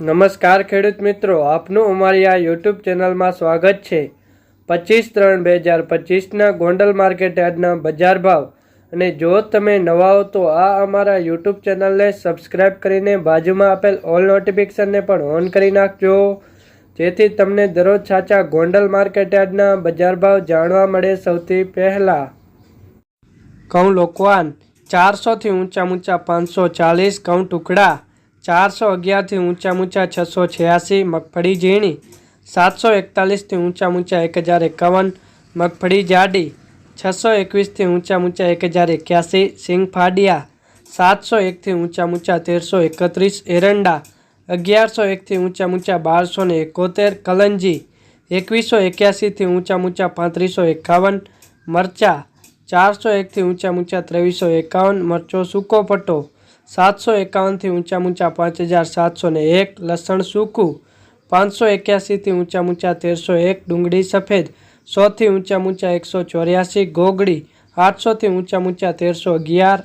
નમસ્કાર ખેડૂત મિત્રો, આપનું અમારી આ યુટ્યુબ ચેનલમાં સ્વાગત છે. પચીસ ત્રણ બે હજાર પચીસના ગોંડલ માર્કેટ યાર્ડના બજાર ભાવ. અને જો તમે નવા હો તો આ અમારા યુટ્યુબ ચેનલને સબસ્ક્રાઈબ કરીને બાજુમાં આપેલ ઓલ નોટિફિકેશનને પણ ઓન કરી નાખજો. જેથી તમને દરરોજ સાચા ગોંડલ માર્કેટ યાર્ડના બજાર ભાવ જાણવા મળે સૌથી પહેલાં. ઘઉં લોકવાન ચારસોથી ઊંચા ઊંચા પાંચસો ચાલીસ, ઘઉં ટુકડા ચારસો અગિયારથી ઊંચા ઊંચા છસો છ્યાસી મગફળી ઝીણી સાતસો એકતાલીસથી ઊંચા ઊંચા એક હજાર એકાવન મગફળી જાડી છસો એકવીસથી ઊંચા ઊંચા એક હજાર એક્યાસી સિંગ ફાડિયા સાતસો એકથી ઊંચા ઊંચા તેરસો એકત્રીસ એરંડા અગિયારસો એકથી ઊંચા ઊંચા બારસો ને એકોતેર કલંજી એકવીસો એક્યાસીથી ઊંચા ઊંચા પાંત્રીસો એકાવન મરચા ચારસો એકથી ઊંચા ઊંચા ત્રેવીસો એકાવન મરચો સૂકો પટ્ટો સાતસો એકાવનથી ઊંચા ઊંચા પાંચ હજાર સાતસો ને એક, લસણ સૂકું. પાંચસો એક્યાસીથી ઊંચા ઊંચા તેરસો એક, ડુંગળી સફેદ. સોથી ઊંચા ઊંચા એકસો ચોર્યાસી ગોગડી આઠસોથી ઊંચા ઊંચા તેરસો અગિયાર.